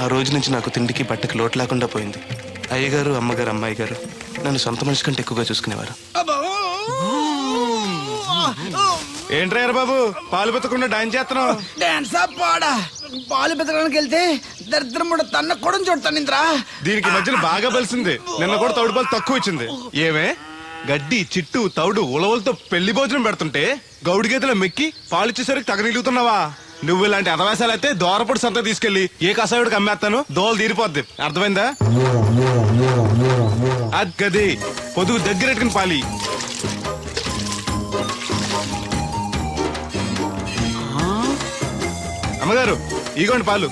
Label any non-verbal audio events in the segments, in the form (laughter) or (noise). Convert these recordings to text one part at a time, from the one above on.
ఆ రోజు నుంచి నాకు తిండికి బట్టకి లోటు లేకుండా పోయింది. అయ్యగారు అమ్మగారు అమ్మాయి గారు నన్ను సొంత మనిషి కంటే ఎక్కువగా చూసుకునేవారు. ఏంట్రా బాబు? పాలు పెత్తకుండా డాన్స్ చేస్తున్నావు? డాన్స్ పాడా? పాలు పెతకడానికి వెళ్తే దరిద్రం కూడా తన్న కూడా చూడతాను ఇంద్రా దీనికి మధ్యన బాగా బలిసింది. నిన్న కూడా తౌడు పాలు తక్కువ వచ్చింది ఏమే? గడ్డి చిట్టు తౌడు ఉలవలతో పెళ్ళి భోజనం పెడుతుంటే గౌడి గేదెల మెక్కి పాలు ఇచ్చేసరికి తగనిలుగుతున్నావా? నువ్వు ఇలాంటి అదవాసాలు అయితే దోరపొడి సంత తీసుకెళ్ళి ఏ కసాయుడికి అమ్మేస్తాను? దోలు తీరిపోద్ది. అర్థమైందా? అది గది పొదుగు దగ్గరెట్టుకుని పాలి. అమ్మగారు ఇగోండి పాలు.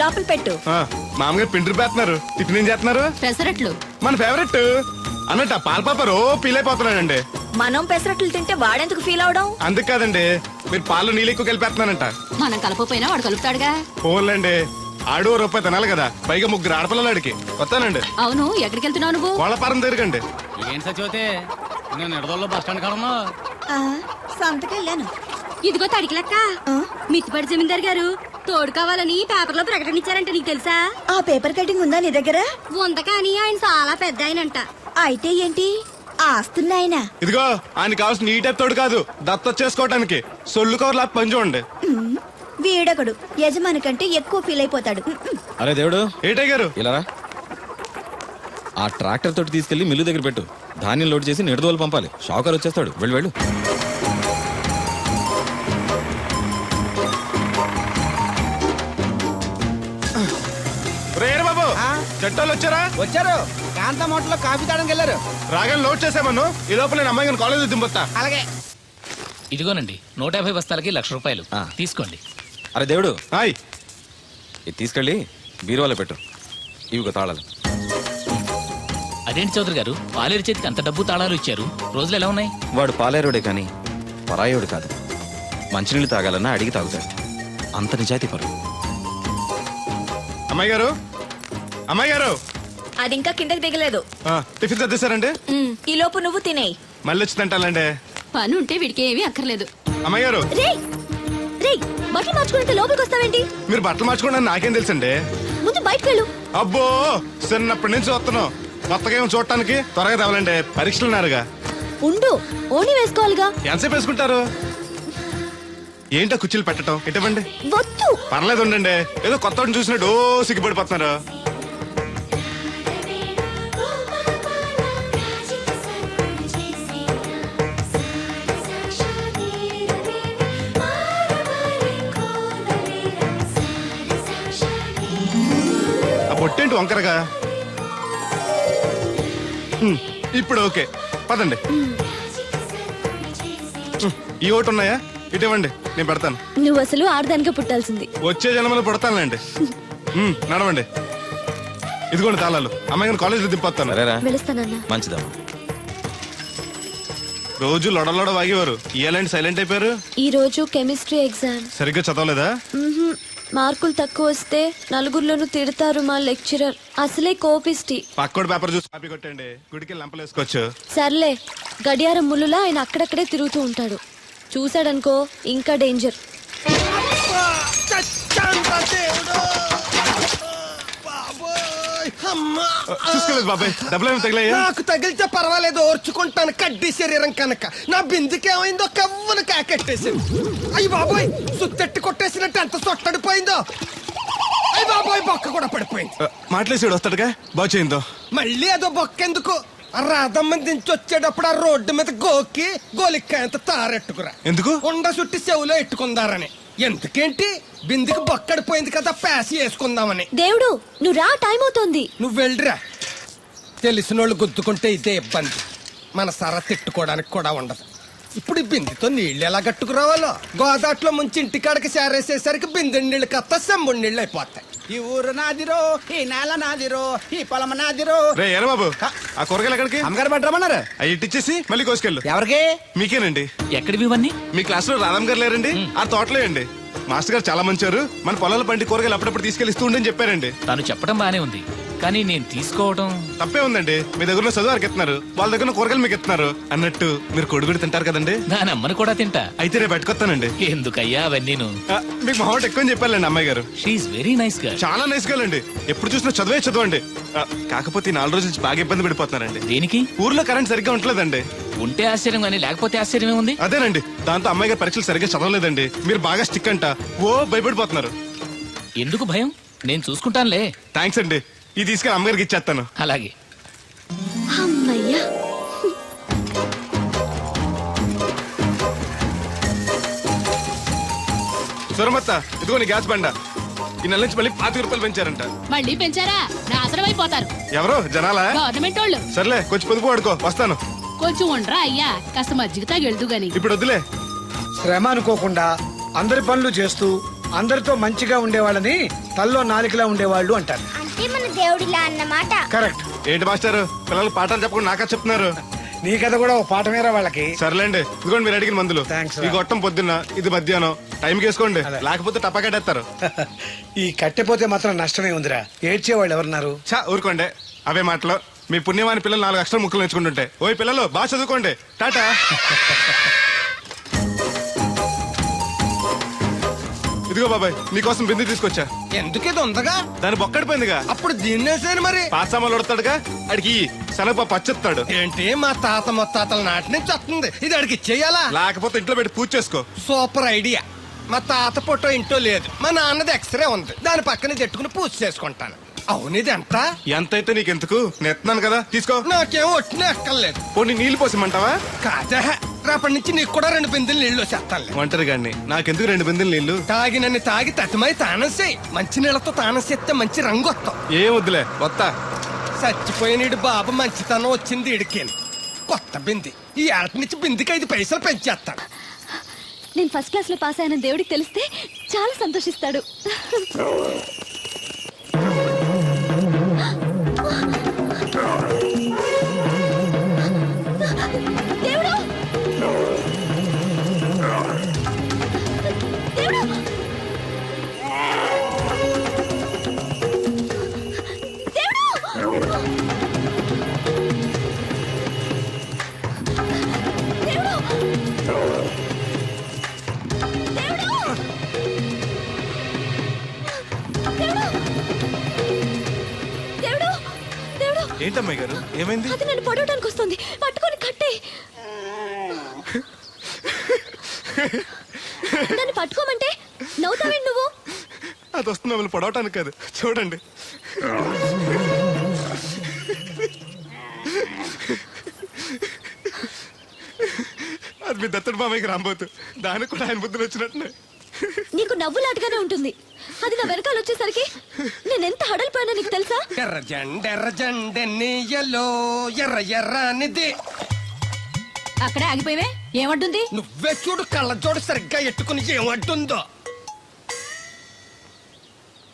లోపల పెట్టు. మామగారు పిండి పేస్తున్నారు టిఫిన్ ఏం చేస్తున్నారు? పెసరట్లు. మన ఫేవరెట్ అన్నట్టు ఆ పాల పాప రో పీలైపోతున్నాడండి మనం పెసరట్లు తింటే వాడెందుకు ఫీల్ అవడం? అందుకు కాదండి. మీరు పాలు నీళ్ళు ఎక్కువ కలిపేస్తున్నానంట. మనం కలపపోయినా వాడు కలుపుతాడుగా. ఫోన్లండి ఆడు ఓ రూపాయి తినాలి కదా. పైగా ముగ్గురు ఆడపిల్లలాడికి. వస్తానండి. అవును ఎక్కడికి వెళ్తున్నావు నువ్వు? కోళ్ళపారం తిరగండి ఏం సచివతే నేను నిడదల్లో బస్ స్టాండ్ కాడమ్మా. సంతకెళ్ళాను ఇదిగో తడికి లెక్క మిత్తిపడి జమీందార్ గారు తోడు కావాలని పేపర్లో ప్రకటన ఇచ్చారంట నీకు తెలుసా? ఆ పేపర్ కటింగ్ ఉందా నీ దగ్గర? ఉంద కానీ ఆయన చాలా పెద్ద ఆయనంట. అయితే ఏంటి? ఆస్తున్నాయన? ఇదిగో ఆయన కావాల్సిన ఈ టైప్ తోడు కాదు దత్త చేసుకోవటానికి. సొల్లు కవర్లా పని చూడండి. వీడొకడు యజమాని కంటే ఎక్కువ ఫీల్ అయిపోతాడు. అరే దేవుడు. ఏటే గారు? ఇలా. ఆ ట్రాక్టర్ తోటి తీసుకెళ్ళి మిల్లు దగ్గర పెట్టు. ధాన్యం లోడ్ చేసి నిడదోలు పంపాలి. షాకర్ వచ్చేస్తాడు. వెళ్ళు వెళ్ళు. చట్టాలు వచ్చారా? వచ్చారు. కాంతా మోటలో కాఫీ తాడానికి వెళ్ళారు. రాగానే లోడ్ చేసామను ఈ లోపల నేను అమ్మాయి కాలేజ్ దింపొస్తా. అలాగే. ఇదిగోనండి నూట యాభై బస్తాలకి లక్ష రూపాయలు. ఆ. తీసుకోండి. అరే దేవుడు. హాయ్. ఇది తీసుకెళ్ళి బీరువాలో పెట్టు. ఇవిగో తాళాలు. అదేంటి చౌదరి గారు? పాలేరు చేతికి అంత డబ్బు తాళాలు ఇచ్చారు. రోజులు ఎలా ఉన్నాయి? వాడు పాలేరుడే కానీ పరాయోడు కాదు. మంచినీళ్ళు తాగాలన్నా అడిగి తాగుతాడు. అంత నిజాయితీ పరు అమ్మాయి గారు అమ్మాయి గారు అది ఇంకా కిందకి దిగలేదు. ఆ, టిఫిన్ తెచ్చేసారండి ఈ లోపు నువ్వు తినేయి మళ్ళీ వచ్చి తింటాలండి పని ఉంటే వీడికి ఏమీ అక్కర్లేదు. అమ్మాయి గారు రే రే బట్టలు మార్చుకుంటే లోపలికి వస్తావేంటి? మీరు బట్టలు మార్చుకోండి నాకేం తెలుసండి? ముందు బయటకు వెళ్ళు. అబ్బో! చిన్నప్పటి నుంచి వస్తున్నాం కొత్తగా ఏమో చూడటానికి త్వరగా తేవాలండి పరీక్షలు ఉన్నారుగా. ఉండు. ఓణి వేసుకోవాలిగా. ఎంతసేపు వేసుకుంటారు? ఏంటో కుర్చీలు పెట్టడం? వద్దు. పర్లేదు ఉండండి. ఏదో కొత్త వాడిని చూసినట్టు ఓ సిగ్గుపడిపోతున్నారు. వంకరగా? ఇప్పుడు ఓకే. పదండి. ఈ ఓటు ఉన్నాయా? ఇటు ఇవ్వండి నేను పెడతాను. నువ్వు అసలు ఆడదానికే పుట్టాల్సింది. వచ్చే జన్మలో పుడతానులేండి. నడవండి. ఇదిగోండి తాళాలు. అమ్మాయి కాలేజీలో దింపొస్తాను. సరేరా. మంచిదమ్మా. రోజు లొడలోడ వాగేవారు. ఇయ్యాలంటే సైలెంట్ అయిపోయారు? ఈ రోజు కెమిస్ట్రీ ఎగ్జామ్. సరిగ్గా చదవలేదా? మార్కులు తక్కువ వస్తే నలుగురిలోనూ తిడతారు మా లెక్చరర్. అసలే కోపిస్టి పక్కోడి పేపర్ చూసి కాపీ కొట్టండి. గుడికి లంపలు వేసుకోవచ్చు. సర్లే గడియారం ముళ్ళులా ఆయన అక్కడక్కడే తిరుగుతూ ఉంటాడు. చూశాడనుకో ఇంకా డేంజర్. చూసుకోలేదు బాబాయ్. డబ్బులు ఏమి తగిలాయా? నాకు తగిలితే పర్వాలేదు ఓర్చుకుంటాను కడ్డీ శరీరం కనుక. నా బిందుకేమైందో కవ్వను కాకెట్టేసింది. అయ్యి బాబోయ్ సుత్తెట్టి కొట్టేసినట్టు ఎంత సొట్టడిపోయిందో. అయ్యి బాబోయ్ బొక్క కూడా పడిపోయింది. ఆ, మాటలేసాడు వస్తాడుగా? బాగు చేయిందో. మళ్ళీ అదో బొక్కెందుకు? ఆ రాధమ్మ దించి వచ్చేటప్పుడు ఆ రోడ్డు మీద గోకి గోలిక్కాయంత తారెట్టుకురా. ఎందుకు? ఉండ చుట్టి చెవులో ఎట్టుకుందారని. ఎందుకేంటి? బిందుకి బొక్కడిపోయింది కదా ప్యాసి వేసుకుందామని. దేవుడు నువ్వు రా టైం అవుతోంది. నువ్వు వెళ్ళిరా. తెలిసినోళ్ళు గుద్దుకుంటే ఇదే ఇబ్బంది. మన సర తిట్టుకోవడానికి కూడా ఉండదు. ఇప్పుడు ఈ బిందెతో నీళ్ళు ఎలా కట్టుకురావాలో గోదాట్లో ముంచి ఇంటికాడకి చేరేసేసరికి బిందె నీళ్ళు కత్త సెంబుడి నీళ్ళు అయిపోతాయి. ఈ ఊరు నాదిరో ఈ నేల నాదిరో ఈ పొలం నాదిరో. రే ఏరా బాబు? ఆ కూరగాయలు ఎక్కడికి? అమ్మగారు పట్టమన్నారు అవి ఇట్టిచ్చేసి మళ్ళీ కోసుకెళ్ళు. ఎవరికి? మీకేనండి. ఎక్కడివి ఇవన్నీ? మీ క్లాస్లో రాధమ్ గారు లేరండి. ఆ తోటలో అండి. మాస్టర్ గారు చాలా మంచారు. మన పొలాల బండి కూరగాయలు అప్పుడప్పుడు తీసుకెళ్ళి ఇస్తూ ఉండని చెప్పారండి. తాను చెప్పడం బానే ఉంది. కానీ నేను తీసుకోవడం తప్పే ఉందండి. మీ దగ్గర చదువు వారికి ఎత్తున్నారు వాళ్ళ దగ్గర కూరగాయలు మీకు ఎత్తున్నారు అన్నట్టు మీరు కొడుగుడు తింటారు కదండి? దాని అమ్మని కూడా తింటా. అయితే రేపు పెట్టుకొస్తానండి ఎందుకయ్యా అవన్నీను? ఆ, మీకు మొహం ఎక్కువ చెప్పాలండి అమ్మాయి గారు. షీఈ్ వెరీ నైస్గా చాలా నైస్ అండి. ఎప్పుడు చూసినా చదువే చదవండి. ఆ, కాకపోతే ఈ నాలుగు రోజుల నుంచి బాగా ఇబ్బంది పడిపోతున్నారండి. దేనికి? ఊర్లో కరెంట్ సరిగ్గా ఉండలేదండి. ఉంటే ఆశ్చర్యం కానీ లేకపోతే ఆశ్చర్యమే ఉంది? అదేనండి. దాంతో అమ్మాయి గారు పరీక్షలు సరిగ్గా చదవలేదండి. మీరు బాగా స్టిక్ అంట. ఓ భయపడిపోతున్నారు. ఎందుకు భయం? నేను చూసుకుంటానులే. థ్యాంక్స్ అండి. ఇది తీసుకెళ్ళి అమ్మగారికి ఇచ్చేస్తాను. అలాగే. అమ్మయ్యా. సురమత్త ఇదిగో నీ గ్యాస్ బండ. ఈ నెల నుంచి మళ్ళీ పాతిక రూపాయలు పెంచారంట. మళ్ళీ పెంచారా? నాశనం అయిపోతారు. ఎవరు? జనాలా? గవర్నమెంట్ వాళ్ళు. సర్లే కొంచెం పొదుపు వాడుకో వస్తాను. కొంచెం ఉండరా అయ్యా? కాస్త మజ్జిగ తాగెళ్దు గాని. ఇప్పుడు వద్దులే. శ్రమ అనుకోకుండా అందరి పనులు చేస్తూ అందరితో మంచిగా ఉండేవాళ్ళని తల్లో నాలికలా ఉండేవాళ్ళు అంటారు. అంటే మన దేవుడిలా అన్నమాట. కరెక్ట్. ఏంటి మాస్టారు? పిల్లలు పాఠాలు చెప్పకుండా నాకా చెప్తున్నారు. నీ కథ కూడా ఒక పాఠమేరా వాళ్ళకి. సర్లేండి. ఇదిగోండి మీరు అడిగిన మందులు. Thanks రా. ఈ గొట్టం పొద్దున్న ఇది మధ్యాహ్నం. టైంకి వేసుకోండి. లేకపోతే టపకట్టేస్తారు (laughs) ఈ కట్టెపోతే మాత్రం నష్టమే ఉందిరా. ఏడ్చేవాళ్ళు ఎవరున్నారు? చా ఊరుకోండి. అవే మాటలు. మీ పుణ్యమాని పిల్లలు నాలుగు అక్షరం ముక్కలు నేర్చుకుంటుంటే. ఓయ్ పిల్లలు బాగా చదువుకోండి. టాటా. (laughs) ఇదిగో బాబాయ్ నీకోసం బింది తీసుకొచ్చా. ఎందుకు ఇది ఉందగా? దాని బొక్కడిపోయిందిగా. అప్పుడు దీన్నేసాను మరి. పాసామాలు ఉడతాడుగా అడిగి శనగ పచ్చెత్తాడు ఏంటి మా తాత ముత్తాతల నాటి నుంచి వస్తుంది. ఇది అడిగి ఇచ్చేయాలా లేకపోతే ఇంట్లో పెట్టి పూజ చేసుకో. Super idea. మా తాత ఫోటో ఇంట్లో లేదు. మా నాన్నది ఎక్స్రే ఉంది. దాని పక్కన చెట్టుకుని పూజ చేసుకుంటాను. అవును ఇది ఎంత ఎంతైతే నీకెందుకు? నెత్తున్నాను కదా తీసుకో. నాకేం ఒట్టిన ఎక్కర్లేదు పోనీ నీళ్ళు పోసిమంటావా కాదా రేపటి నుంచి నీకు కూడా రెండు బిందెలు నీళ్ళు వచ్చేస్తాను ఒంటరి గాడిని నాకెందుకు రెండు బిందెలు నీళ్ళు తాగినన్ని తాగి తతిమై తానం చేయి మంచి నీళ్ళతో తానం చేస్తే మంచి రంగు వస్తాం. ఏం వద్దులే వత్తా. చచ్చిపోయినీడు బాబు మంచితనం వచ్చింది ఇడికేను కొత్త బింది. ఈ ఏట నుంచి బిందికి ఐదు పైసలు పెంచేస్తాను నేను ఫస్ట్ క్లాస్లో పాస్ అయిన దేవుడికి తెలిస్తే చాలా సంతోషిస్తాడు. ఏంటమ్మాయి గారు? ఏమైంది? అది నన్ను పొడవడానికి వస్తుంది. పట్టుకొని కట్టే. నన్ను పట్టుకోమంటే నవ్వుతావేంటి నువ్వు? అది వస్తుంది మిమ్మల్ని పొడవటానికి కాదు. చూడండి. అది మీ దత్తడు బాబాయ్కి రాబోతు. దానికి కూడా ఆయన బుద్ధులు వచ్చినట్టున్నాయి. నీకు నవ్వులాటగానే ఉంటుంది. అది నా వెనకాల వచ్చేసరికి నేను ఎంత హడలిపోయానో నీకు తెలుసా? ఎర్ర జెండ ఎర్ర జెండెన్నీయలో ఎర్ర ఎర్రనిది అక్కడే ఆగిపోయావే ఏమంటుంది నువ్వే చూడు కళ్ళజోడు సరిగ్గా ఎట్టుకుని ఏమంటుందో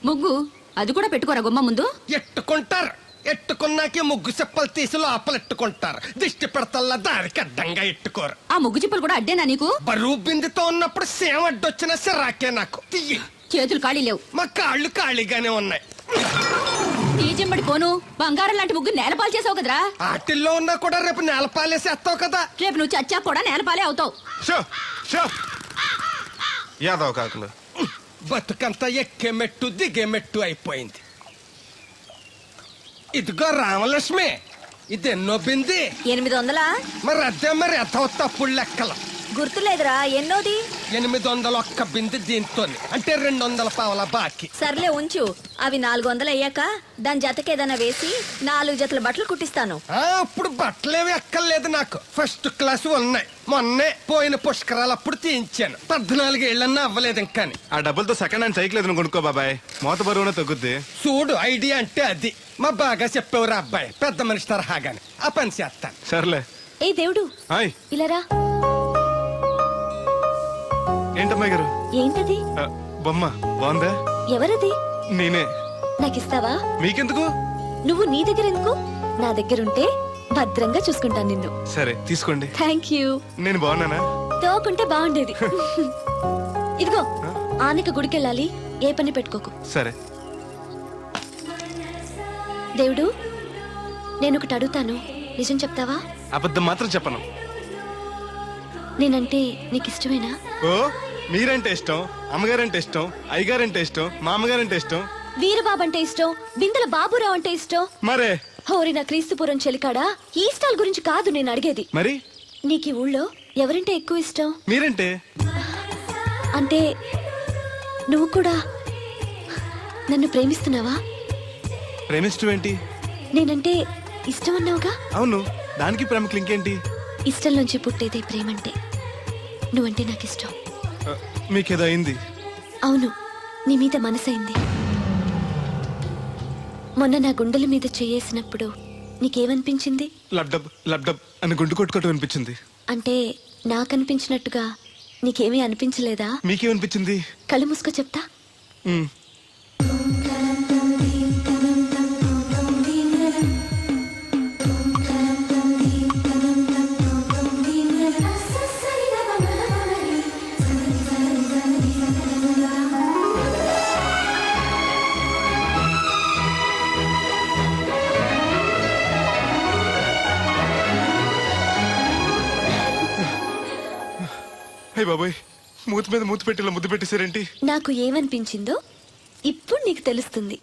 ముగ్గు అది కూడా పెట్టుకోరా గుమ్మ ముందు? ఎట్టుకుంటారు. ఎట్టుకున్నాకే ముగ్గు చెప్పలు తీసి లోపలెట్టుకుంటారు దిష్టి పెడతల్లా దారికి అడ్డంగా ఎట్టుకోరు. ఆ ముగ్గు చిప్పలు కూడా అడ్డేనా నీకు? బరువు బిందుతో ఉన్నప్పుడు సేమ అడ్డొచ్చిన సిరాకే నాకు. తీయి. చేతులు ఖాళీ లేవు. మా కాళ్ళు ఖాళీగానే ఉన్నాయి. జిమ్మడి పోను బంగారం లాంటి ముగ్గు నేలపాలు చేసావు కదరా? ఆటిల్లో ఉన్నా కూడా రేపు నేలపాలేసేస్తావు కదా? రేపు నువ్వు చచ్చా కూడా నేలపాలే అవుతావు. Show show. యాదవ్ కాకులు. బతుకంతా ఎక్కే మెట్టు దిగే మెట్టు అయిపోయింది. ఇదిగో రామలక్ష్మి ఇది ఎన్నో బింది. ఎనిమిది వందలా? మరి అదే మరి ఎథవ తప్పుడు లెక్కలు. గుర్తులేదురా ఎన్నోది? ఎనిమిది వందల ఒక్క బింది దీంతో అంటే రెండు వందల పావల బాకీ. సర్లే ఉంచు. అవి నాలుగు వందలు అయ్యాక దాని జతకేదైనా వేసి నాలుగు జతల బట్టలు కుట్టిస్తాను. అప్పుడు బట్టలేవి ఎక్కర్లేదు నాకు. ఫస్ట్ క్లాస్ ఉన్నాయి మొన్నే పోయిన పుష్కరాలు అప్పుడు తీయించాను. పద్నాలుగేళ్ళన్నా అవ్వలేదు ఇంకా ఆ డబ్బులతో సెకండ్ హ్యాండ్ సైకిల్ ఏదైనా కొనుక్కో బాబాయ్. మోత బరువునే తగ్గుద్ది. చూడు ఐడియా అంటే అది. మా బాగా చెప్పేవారు అబ్బాయి. పెద్ద మనిషి తరహాగాని. ఆ పని చేస్తాను. సర్లే. ఏ దేవుడు? ఇలారా ఏంటమ్మాయి గారు? ఏంటది? ఆ, బొమ్మ బాగుందా? ఎవరది? నేనే. నాకిస్తావా? మీకెందుకు? నువ్వు నీ దగ్గర ఎందుకు? నా దగ్గరుంటే భద్రంగా చూసుకుంటాను నిన్ను. సరే తీసుకోండి. థ్యాంక్ యూ నేను బాగున్నానా? తోకుంటే బాగుండేది. ఇదిగో ఆనక గుడికెళ్ళాలి. ఏ పని పెట్టుకోకు. సరే. దేవుడు నేను ఒకటి అడుగుతాను. నిజం చెప్తావా? అబద్ధం మాత్రం చెప్పను. నేనంటే నీకు ఇష్టమేనా ఓ మీరంటే ఇష్టం అమ్మగారంటే ఇష్టం అయ్యగారంటే ఇష్టం మామగారంటే ఇష్టం. వీరబాబు అంటే ఇష్టం బిందెల బాబురావు అంటే ఇష్టం. మరే? హోరి నా క్రీస్తుపురం చెలికాడా ఈ స్టాల్ గురించి కాదు నేను అడిగేది. మరి? నీకు ఈ ఊళ్ళో ఎవరంటే ఎక్కువ ఇష్టం? మీరంటే? అంటే నువ్వు కూడా నన్ను ప్రేమిస్తున్నావా? ప్రేమిష్టం ఏంటి నేనంటే ఇష్టం అన్నావుగా అవును దానికి ప్రేమకి ఇంకేంటి ఇష్టం నుంచి పుట్టేదే ప్రేమంటే నువ్వంటే నాకు ఇష్టం మీకేదో అయింది అవును నీ మీద మనసైంది మొన్న నా గుండెల మీద చేయేసినప్పుడు నీకేమనిపించింది? లబ్డబ్ లబ్డబ్ అని గుండు కొట్టుకోవటం అనిపించింది. అంటే నాకనిపించినట్టుగా నీకేమీ అనిపించలేదా? మీకేమనిపించింది? కళ్ళు మూసుకో చెప్తా. బాబాయ్. మూతి మీద మూతి పెట్టి ముద్దు పెట్టేశారేంటి? నాకు ఏమనిపించిందో ఇప్పుడు నీకు తెలుస్తుంది.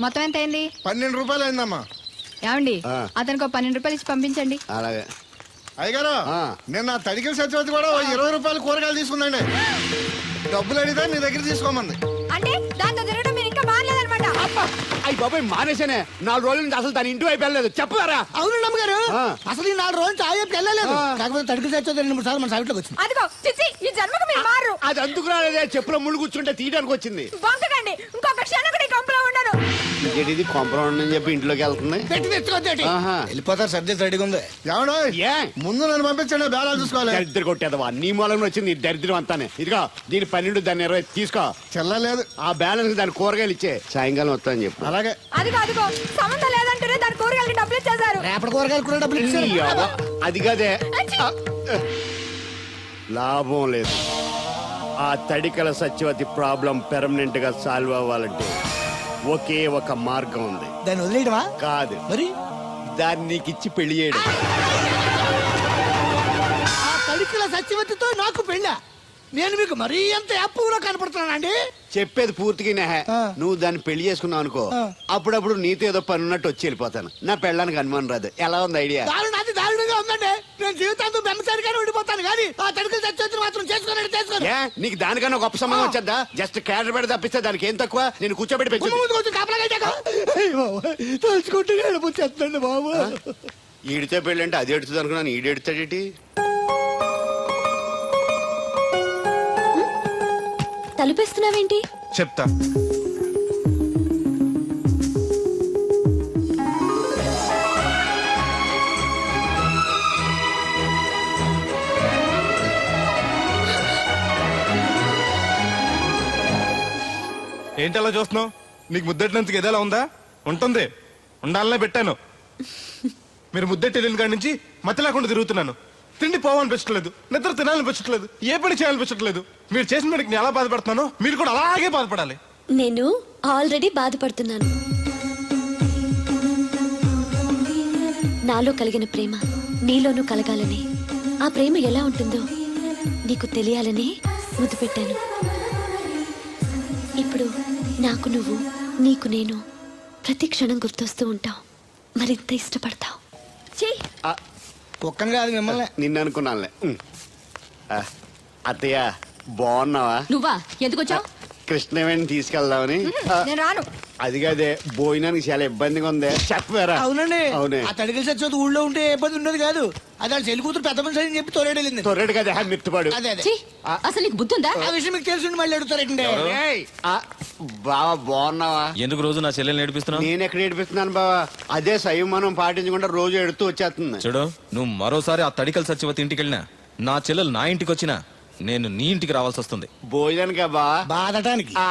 మొత్తం ఎంత అయింది పన్నెండు రూపాయలు అయిందమ్మా ఏమండి? అతనికి ఒక పన్నెండు రూపాయలు ఇచ్చి పంపించండి. అలాగే. అయ్యగారు నిన్న తడికిల సత్యవతి కూడా ఓ ఇరవై రూపాయలు కూరగాయలు తీసుకుందండి. డబ్బులు అడిగితే నీ దగ్గర తీసుకోమంది. అంటే దాంతో తిరగడం మీరు ఇంకా మారలేదన్నమాట అయ్యి బాబాయ్ మానేశానే నాలుగు రోజుల నుంచి అసలు తన ఇంటి వైపు వెళ్ళలేదు. చెప్పారా? అవును అమ్మగారు ఆ. అసలు ఈ నాలుగు రోజులు తాగేపు వెళ్ళలేదు. కాకపోతే తడికి సత్యవతి రెండు మూడు సార్లు మన సైట్లోకి వచ్చింది. అదిగో చిచ్చి ఈ జన్మకు మీరు మారు అది అందుకు రాలేదే. చెప్పులో ముళ్ళు కూర్చుంటే తీయడానికి వచ్చింది. ఇది కొంపరం అని చెప్పి ఇంట్లోకి వెళ్తుంది. పెట్టి ఆహా. వెళ్ళిపోతారు సర్ది రెడీగా ఉంది. ఏమన్నా ఏ? ముందు నన్ను పంపించండి బేలా చూసుకోవాలి. దరిద్ర కొట్టేదవా? నీ మూలంలో వచ్చింది ఈ దరిద్రం అంతానే. ఇదిగో దీని పన్నెండు దాన్ని ఇరవై తీసుకో. చెల్లలేదు ఆ బ్యాలెన్స్ దాని కూరగాయలు ఇచ్చే. సాయంకాలం వస్తాను చెప్పు. అలాగే. అదిగో అదిగో సంబంధం లేదంటూనే దాని కూరగాయలకి డబ్బులు ఇచ్చేశారు. రేపటి కూరగాయలు కూడా డబ్బులు ఇచ్చారు. ఈ అవ్వ, అది కదే. లాభం లేదు. ఆ తడికల సత్యవతి ప్రాబ్లం పెర్మనెంట్గా సాల్వ్ అవ్వాలంటే. ఒకే ఒక మార్గం ఉంది. దాన్ని వదిలేయడమా? కాదు. మరి? దాన్ని నీకు ఇచ్చి పెళ్ళి చేయడం. ఆ తడికిల సత్యవతితో నాకు పెళ్ళా? నేను మీకు మరీ ఎంత యాప్లో కనపడుతున్నానండి. చెప్పేది పూర్తిగా నెహ. నువ్వు దాన్ని పెళ్ళి చేసుకున్నావు అనుకో. అప్పుడప్పుడు నీతో ఏదో పని ఉన్నట్టు వచ్చి వెళ్ళిపోతాను. నా పెళ్ళడానికి అనుమానం రాదు. ఎలా ఉంది ఐడియా? దారుణ అది దారుణంగా ఉందండి. నేను జీవితాంతం బెమ్మసారిగానే ఉండిపోతాను కానీ ఆ తడికిల మాత్రం చేసుకోనండి చేసుకోను. ఏ నీకు దానికన్నా గొప్ప సంబంధం వచ్చేద్దా? జస్ట్ క్యాడర్ పెడితే తప్పిస్తే దానికి ఏం తక్కువ? నేను కూర్చోబెట్టి పెంచు ముందు కొంచెం కాపలాగా తలుచుకుంటే బాబు. ఈడితే పెళ్ళి అంటే అది ఎడుతుంది అనుకున్నాను ఈడు తలుపేస్తున్నావేంటి? చెప్తా. ఏంటి అలా చూస్తున్నావు? నీకు ముద్దెట్టినందుకు ఏదైనా ఉందా? ఉంటుంది. ఉండాలనే పెట్టాను. మీరు ముద్దెట్టి వెళ్ళిన కాడి నుంచి మతి లేకుండా తిరుగుతున్నాను. తిండి పోవాలనిపించట్లేదు నిద్ర తినాలనిపించట్లేదు ఏ పని చేయాలనిపించట్లేదు. మీరు చేసిన పనికి నేను ఎలా బాధపడుతున్నానో మీరు కూడా అలాగే బాధపడాలి. నేను ఆల్రెడీ బాధపడుతున్నాను. నాలో కలిగిన ప్రేమ నీలోనూ కలగాలని. ఆ ప్రేమ ఎలా ఉంటుందో నీకు తెలియాలని ముద్దు పెట్టాను. ఇప్పుడు నాకు నువ్వు నీకు నేను ప్రతి క్షణం గుర్తొస్తూ ఉంటావు. మరింత ఇష్టపడతావు. కుక్కను కాదు మిమ్మల్ని. నిన్ను అనుకున్నానులే ఉమ్. ఆ, అత్తయ్య బాగున్నావా? నువ్వా? ఎందుకు వచ్చావు కృష్ణవేణి తీసుకెళ్దామని. ఆ, నేను రాను. అది కాదే భోజనానికి చాలా ఇబ్బందిగా ఉంది. చెప్పారా అవునండి. అవునే. ఆ తడికిల సత్యవతి ఊళ్ళో ఉంటే ఏ ఇబ్బంది ఉండదు కాదు. అది వాళ్ళ చెల్లి కూతురు పెద్ద మనిషి అని చెప్పి తోలేడెళ్ళింది తొర్రెడు కదా మిత్తుపాడు. అదే అదే. ఛీ, అసలు నీకు బుద్ధి ఉందా? ఆ విషయం మీకు తెలిసి మళ్ళీ అడుగుతారండి ఏయ్, ఆ, బావా బాగున్నావా? ఎందుకు రోజు నా చెల్లెల్ని నేర్పిస్తున్నావు నేను ఎక్కడ ఏడిపిస్తున్నాను బావా? అదే సంయమనం పాటించకుండా రోజు ఎడుతూ వచ్చేస్తుంది. చూడు నువ్వు మరోసారి ఆ తడికల సత్యవతి ఇంటికి వెళ్ళినా నా చెల్లెలు నా ఇంటికి వచ్చినా నేను నీ ఇంటికి రావాల్సి వస్తుంది. భోజనానికి బా బాధటానికి. ఆ,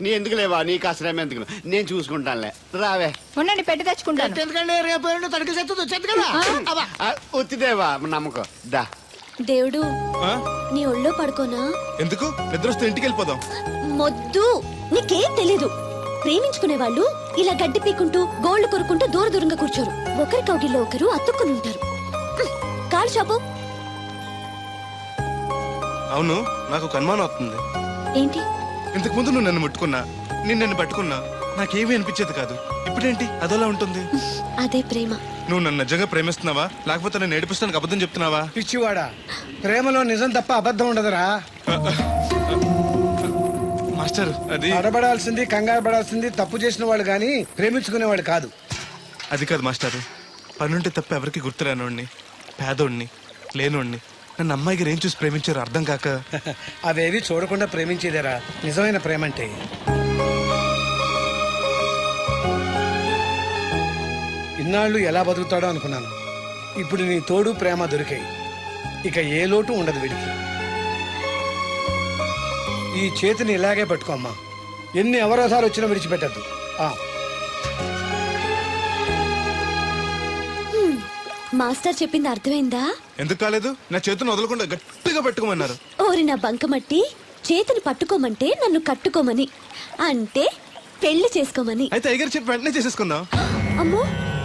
నీ ఎందుకు లేవా? నీకు అసలు ఎందుకు? నేను చూసుకుంటానులే. రావే. ఉండండి పెట్టి తెచ్చుకుంటాను. ఎందుకంటే రేపు ఎల్లుండి తడికి వచ్చేది కదా? అబ్బా. ఆ, ఉత్తిదేవా నమ్మకం. దా. దేవుడు ఆ? నీ ఒళ్ళో పడుకోనా? ఎందుకు? నిద్ర వస్తే ఇంటికి వెళ్ళిపోదాం మొద్దు? నీకేం తెలీదు. ప్రేమించుకునే వాళ్ళు ఇలా గడ్డి పీకుంటూ గోళ్ళు కొరుకుంటూ దూర దూరంగా కూర్చోరు. ఒకరి కౌగిల్లో ఒకరు అతుక్కుని ఉంటారు. హ్మ్. కాలు చాపు. అవును నాకు ఒక అనుమానం అవుతుంది ఏంటి? ఇంతకు ముందు నువ్వు నన్ను ముట్టుకున్నా నేను నన్ను పట్టుకున్నా నాకేమీ అనిపించేది కాదు. ఇప్పుడేంటి? అదోలా ఉంటుంది. అదే ప్రేమ. నువ్వు నన్ను నిజంగా ప్రేమిస్తున్నావా? లేకపోతే నన్ను ఏడిపిస్తానికి అబద్ధం చెప్తున్నావా? పిచ్చివాడా ప్రేమలో నిజం తప్ప అబద్ధం ఉండదురా. మాస్టర్ అది అడబడాల్సింది కంగారు పడాల్సింది తప్పు చేసిన వాళ్ళు గాని ప్రేమించుకునేవాడు కాదు. అది కాదు మాస్టర్. పనుంటే తప్ప ఎవరికి గుర్తురానోడిని పేదోడిని లేనోడిని. నన్ను అమ్మాయి గారు ఏం చూసి ప్రేమించారు అర్థం కాక. (laughs) అవేవి చూడకుండా ప్రేమించేదేరా. నిజమైన ప్రేమ అంటే ఇన్నాళ్ళు ఎలా బతుకుతాడో అనుకున్నాను. ఇప్పుడు నీ తోడు ప్రేమ దొరికాయి. ఇక ఏ లోటు ఉండదు వీడికి. ఈ చేతిని ఇలాగే పట్టుకోమ్మా ఎన్ని అవరోధాలు వచ్చినా విడిచిపెట్టద్దు. మాస్టర్ చెప్పింది అర్థమైందా? ఎందుకు కాలేదు? నా చేతిని వదలకుండా గట్టిగా పెట్టుకోమన్నారు. ఓరి నా బంకమట్టి చేతిని పట్టుకోమంటే నన్ను కట్టుకోమని. అంటే పెళ్ళి చేసుకోమని. అయితే అయ్యగారు చెప్పి వెంటనే చేసేసుకుందాం. అమ్మో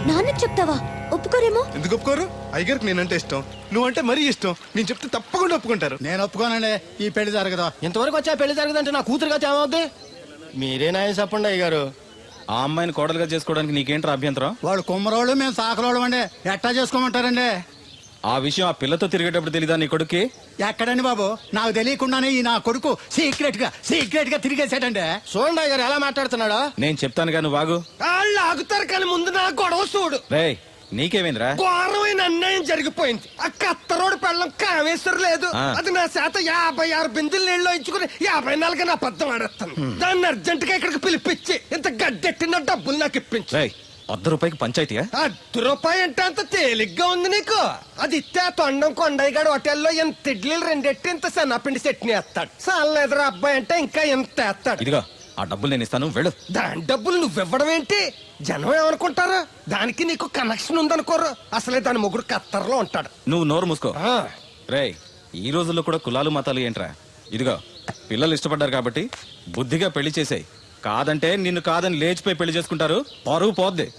నాన్నకు చెప్తావా? ఒప్పుకోరేమో? ఎందుకు ఒప్పుకోరు? అయ్యగారికి నేనంటే ఇష్టం. నువ్వంటే మరీ ఇష్టం. నేను చెప్తే తప్పకుండా ఒప్పుకుంటారు. నేను ఒప్పుకోనండి. ఈ పెళ్ళి జరగదు. ఇంతవరకు వచ్చా పెళ్ళి జరగదంటే నా కూతురుగా ఏమవుద్ది మీరే నాయ చెప్పండి అయ్య గారు ఆ అమ్మాయిని కోడలుగా చేసుకోవడానికి నీకేంట్రా అభ్యంతరం? వాళ్ళు కుమ్మరోళ్ళు మేము సాకరోళ్ళు అండి. ఎట్టా చేసుకోమంటారండి ఆ విషయం ఆ పిల్లతో తిరిగేటప్పుడు తెలీదా నీ కొడుక్కి? ఎక్కడండి బాబు? నాకు తెలియకుండానే ఈ నా కొడుకు సీక్రెట్గా సీక్రెట్గా తిరిగేసాడండి చూడండి అయ్య గారు ఎలా మాట్లాడుతున్నాడో? నేను చెప్తాను కానీ వాగు వాళ్ళు ఆగుతారు కానీ ముందు నా గొడవ చూడు. రేయ్ నీకేమైందిరా? ఘోరమైన అన్యాయం జరిగిపోయింది. ఆ కత్తరోడు పెళ్ళం కామేశ్వరం లేదు. ఆ. అది నా చేత యాభై ఆరు బిందులు నీళ్ళు ఇచ్చుకుని యాభై నాలుగు నా అబద్ధం ఆడేస్తాను. దాన్ని అర్జెంట్గా ఇక్కడికి పిలిపించి ఇంత గడ్డెట్టిన డబ్బులు నాకు ఇప్పించు. రేయ్ అర్ధ రూపాయికి పంచాయతీయా? అర్ధ రూపాయి అంటే అంత తేలిగ్గా ఉంది నీకు. అది ఇస్తే ఆ తొండం కొండయ్యగాడు హోటల్లో ఎంత ఇడ్లీలు రెండెట్టి ఇంత సన్నపిండి చట్నీ వేస్తాడు. సాల ఎదురు అబ్బాయి అంటే ఇంకా ఎంత వేస్తాడు. ఇదిగో ఆ డబ్బులు నేను ఇస్తాను వెళ్ళు. దాని డబ్బులు నువ్వివ్వడం ఏంటి? జనం ఏమనుకుంటారు? దానికి నీకు కనెక్షన్ ఉందనుకోరు అసలే దాని ముగ్గురు కత్తర్లో ఉంటాడు. నువ్వు నోరు మూసుకో. ఆ, రేయ్ ఈ రోజుల్లో కూడా కులాలు మతాలు ఏంట్రా? ఇదిగో పిల్లలు ఇష్టపడ్డారు కాబట్టి బుద్ధిగా పెళ్ళి చేసాయి. కాదంటే నిన్ను కాదని లేచిపోయి పెళ్ళి చేసుకుంటారు పరువు పోద్ది.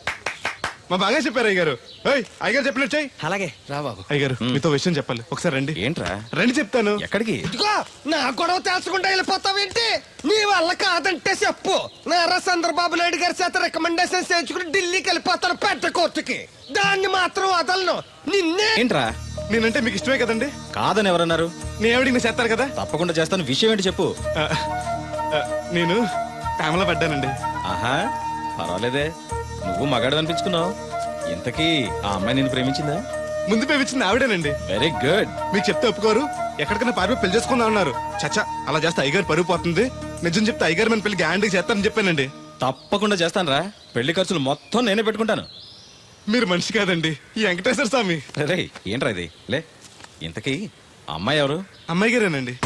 మా బాగా చెప్పారు అయ్యగారు. ఏయ్, అయ్యగారు చెప్పినట్టు చెయ్యి. అలాగే. రా బాబు. అయ్యగారు మీతో విషయం చెప్పాలి. ఒకసారి రండి. ఏంట్రా? రండి చెప్తాను. ఎక్కడికి? ఇదిగో నా గొడవ తెలుసుకుంటా వెళ్ళిపోతావేంటి? నీ వల్ల కాదంటే చెప్పు. నారా చంద్రబాబు నాయుడు గారి చేత రికమెండేషన్ చేయించుకుని ఢిల్లీకి వెళ్ళిపోతాను పెద్ద కోర్టుకి. దాన్ని మాత్రం వదలను. నిన్నే ఏంట్రా? నేనంటే మీకు ఇష్టమే కదండి? కాదని ఎవరన్నారు? నేను ఎవడికి చేస్తారు కదా? తప్పకుండా చేస్తాను. విషయం ఏంటి చెప్పు. నేను ప్రేమలో పడ్డానండి. ఆహా పర్వాలేదే. నువ్వు మగాడు అనిపించుకున్నావు? ఇంతకీ ఆ అమ్మాయి నిన్ను ప్రేమించిందా? ముందు పేపించింది ఆవిడేనండి. వెరీ గుడ్ మీకు చెప్తే ఒప్పుకోరు. ఎక్కడికైనా పారిపోయి పెళ్ళి చేసుకుందాం అన్నారు. చచ్చా అలా చేస్తే అయ్యగారు పరుగు పోతుంది. నిజం చెప్తే అయ్యగారు మన పెళ్ళి గ్యాండ్కి చేస్తారని చెప్పానండి. తప్పకుండా చేస్తానురా. పెళ్ళి ఖర్చులు మొత్తం నేనే పెట్టుకుంటాను. మీరు మనిషి కాదండి. ఈ వెంకటేశ్వర స్వామి. రే ఏంట్రా ఇది? లే ఇంతకీ అమ్మాయి ఎవరు? అమ్మాయి గారేనండి.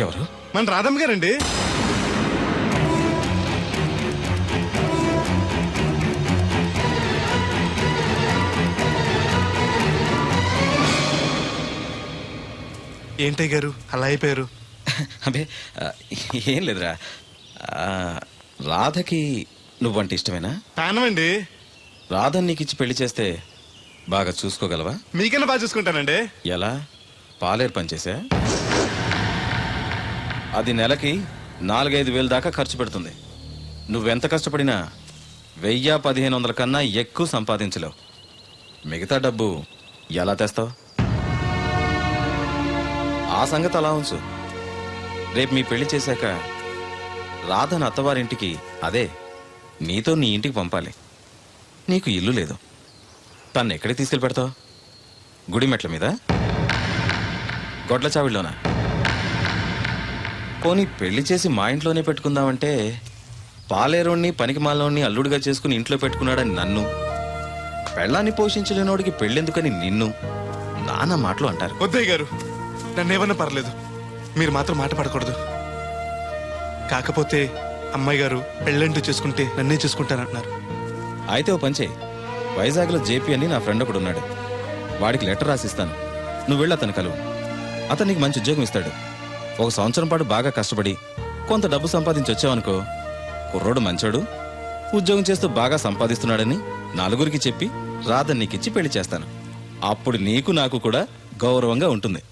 ఎవరు? మన రాధమ్మ గారండి. ఏంటయ్య గారు? అలా అయిపోయారు. అబే ఏం లేదురా. రాధకి నువ్వంటే ఇష్టమేనా? పానమండి రాధని నీకు ఇచ్చి పెళ్ళి చేస్తే బాగా చూసుకోగలవా? మీకన్నా బాగా చూసుకుంటానండి. ఎలా? పాలేరు పనిచేసా అది నెలకి నాలుగైదు వేలు దాకా ఖర్చు పెడుతుంది. నువ్వెంత కష్టపడినా వెయ్యి పదిహేను వందల కన్నా ఎక్కువ సంపాదించలేవు. మిగతా డబ్బు ఎలా తెస్తావు? ఆ సంగతి అలా ఉంచు. రేపు మీ పెళ్ళి చేశాక రాధను అత్తవారింటికి అదే నీతో నీ ఇంటికి పంపాలి. నీకు ఇల్లు లేదు. తను ఎక్కడికి తీసుకెళ్ళి పెడతావు గుడి మెట్ల మీద? గొడ్ల చావిడిలోనా పోనీ పెళ్ళి చేసి మా ఇంట్లోనే పెట్టుకుందామంటే పాలేరోణ్ణి పనికిమాలోని అల్లుడిగా చేసుకుని ఇంట్లో పెట్టుకున్నాడని నన్ను. పెళ్ళాన్ని పోషించలేనోడికి పెళ్ళెందుకని నిన్ను? నాన్న మాటలు అంటారు. వద్దయ్య గారు నన్నేమన్నా పర్లేదు. మీరు మాత్రం మాట పడకూడదు. కాకపోతే అమ్మాయి గారు పెళ్ళంటూ చేసుకుంటే నన్నే చేసుకుంటానంటున్నారు. అయితే ఓ పంచే వైజాగ్లో జేపీ అని నా ఫ్రెండ్ ఒకడు ఉన్నాడు. వాడికి లెటర్ రాసిస్తాను. నువ్వు వెళ్ళి అతను కలువు. అతను నీకు మంచి ఉద్యోగం ఇస్తాడు. ఒక సంవత్సరం పాటు బాగా కష్టపడి కొంత డబ్బు సంపాదించి వచ్చావనుకో కుర్రోడు మంచోడు. ఉద్యోగం చేస్తూ బాగా సంపాదిస్తున్నాడని నలుగురికి చెప్పి రాధ నీకిచ్చి పెళ్ళి చేస్తాను. అప్పుడు నీకు నాకు కూడా గౌరవంగా ఉంటుంది.